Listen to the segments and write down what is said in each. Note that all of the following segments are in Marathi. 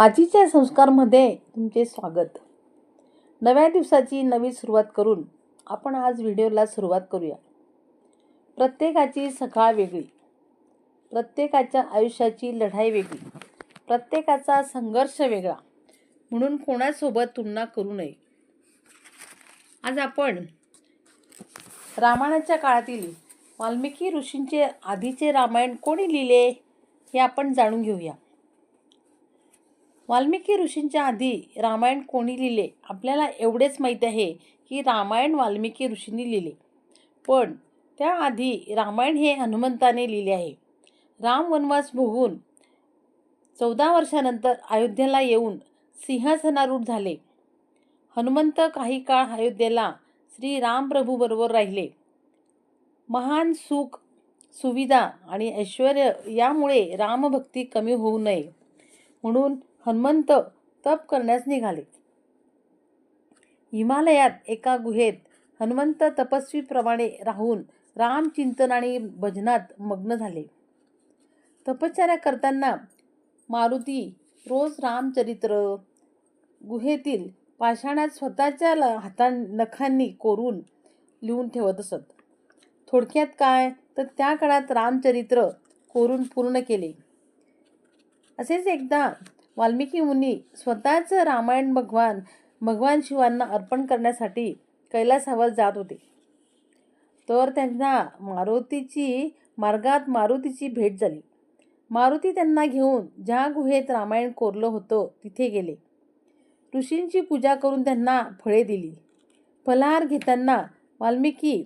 आजीच्या संस्कारमध्ये तुमचे स्वागत. नव्या दिवसाची नवी सुरुवात करून आपण आज व्हिडिओला सुरुवात करूया. प्रत्येकाची सकाळ वेगळी. प्रत्येकाच्या आयुष्याची लढाई वेगळी. प्रत्येकाचा संघर्ष वेगळा. म्हणून कोणासोबत तुलना करू नये. आज आपण रामायणाच्या काळातील वाल्मिकी ऋषींचे आधीचे रामायण कोणी लिहिले हे आपण जाणून घेऊया. वाल्मिकी ऋषींच्या आधी रामायण कोणी लिहिले? आपल्याला एवढेच माहीत आहे की रामायण वाल्मिकी ऋषींनी लिहिले. पण त्याआधी रामायण हे हनुमंताने लिहिले आहे. राम वनवास भोगून चौदा वर्षानंतर अयोध्येला येऊन सिंहासनारूढ झाले. हनुमंत काही काळ अयोध्येला श्री रामप्रभूबरोबर राहिले. महान सुख सुविधा आणि ऐश्वर यामुळे रामभक्ती कमी होऊ नये. म्हणून हनुमंत तप करण्यास निघाले. हिमालयात एका गुहेत हनुमंत तपस्वीप्रमाणे राहून रामचिंतन आणि भजनात मग्न झाले. तपश्चर्या करताना मारुती रोज रामचरित्र गुहेतील पाषाणात स्वतःच्या ल- हातां नखांनी कोरून लिहून ठेवत असत. थोडक्यात काय? तर त्या काळात रामचरित्र कोरून पूर्ण केले. असेच एकदा वाल्मिकी मुनी स्वतःच रामायण भगवान भगवान शिवांना अर्पण करण्यासाठी कैलासावर जात होते. तर त्यांना मारुतीची मार्गात मारुतीची भेट झाली. मारुती त्यांना घेऊन ज्या गुहेत रामायण कोरलं होतं तिथे गेले. ऋषींची पूजा करून त्यांना फळे दिली. फलाहार घेताना वाल्मिकी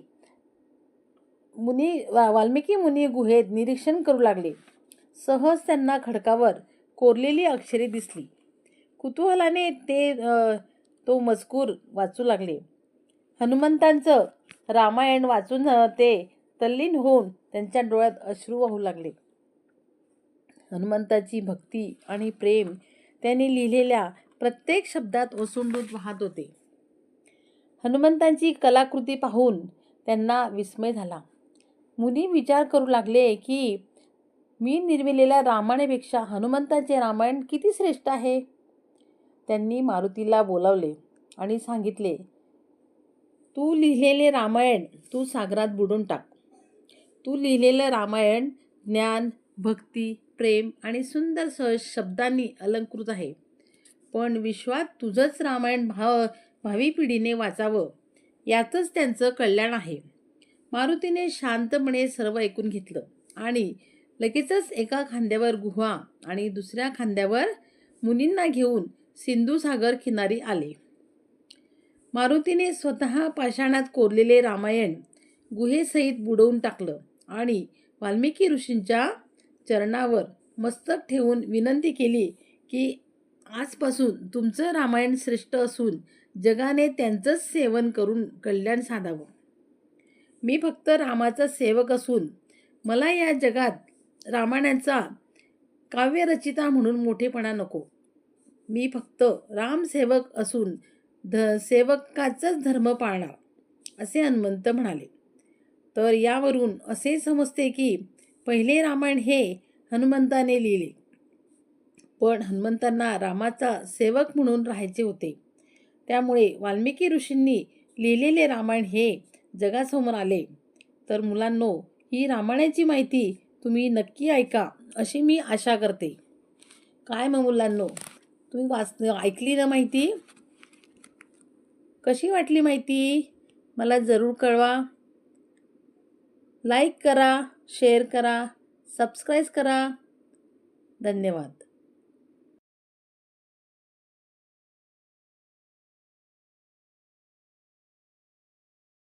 मुनी वा वाल्मिकी मुनी गुहेत निरीक्षण करू लागले. सहज त्यांना खडकावर कोरलेली अक्षरे दिसली. कुतूहलाने ते तो मजकूर वाचू लागले. हनुमंतांचं रामायण वाचून ते तल्लीन होऊन त्यांच्या डोळ्यात अश्रू वाहू लागले. हनुमंताची भक्ती आणि प्रेम त्यांनी लिहिलेल्या प्रत्येक शब्दात ओसंडून वाहत होते. हनुमंतांची कलाकृती पाहून त्यांना विस्मय झाला. मुनी विचार करू लागले की मी निर्मिलेल्या रामायणापेक्षा हनुमंताचे रामायण किती श्रेष्ठ आहे? त्यांनी मारुतीला बोलावले आणि सांगितले तू लिहिलेले रामायण तू सागरात बुडून टाक. तू लिहिलेलं रामायण ज्ञान भक्ती प्रेम आणि सुंदर सहज शब्दांनी अलंकृत आहे. पण विश्वात तुझंच रामायण भाव भावी पिढीने वाचावं यातच त्यांचं कल्याण आहे. मारुतीने शांतपणे सर्व ऐकून घेतलं आणि लगेचच एका खांद्यावर गुहा आणि दुसऱ्या खांद्यावर मुनींना घेऊन सिंधुसागर किनारी आले. मारुतीने स्वतः पाषाणात कोरलेले रामायण गुहेसहित बुडवून टाकलं आणि वाल्मिकी ऋषींच्या चरणावर मस्तक ठेवून विनंती केली की आजपासून तुमचं रामायण श्रेष्ठ असून जगाने त्यांचंच सेवन करून कल्याण साधावं. मी फक्त रामाचा सेवक असून मला या जगात रामायणाचा काव्यरचिता म्हणून मोठेपणा नको. मी फक्त रामसेवक असून ध सेवकाचाच धर्म पाळणार असे हनुमंत म्हणाले. तर यावरून असे समजते की पहिले रामायण हे हनुमंताने लिहिले. पण हनुमंतांना रामाचा सेवक म्हणून राहायचे होते. त्यामुळे वाल्मिकी ऋषींनी लिहिलेले रामायण हे जगासमोर आले. तर मुलांनो ही रामायणाची माहिती तुम्ही नक्की ऐका अशी मी आशा करते. काय मग मुलांनो तुम्ही वाच ऐकली ना माहिती? कशी वाटली माहिती? मला जरूर कळवा. लाईक करा शेअर करा सबस्क्राईब करा. धन्यवाद.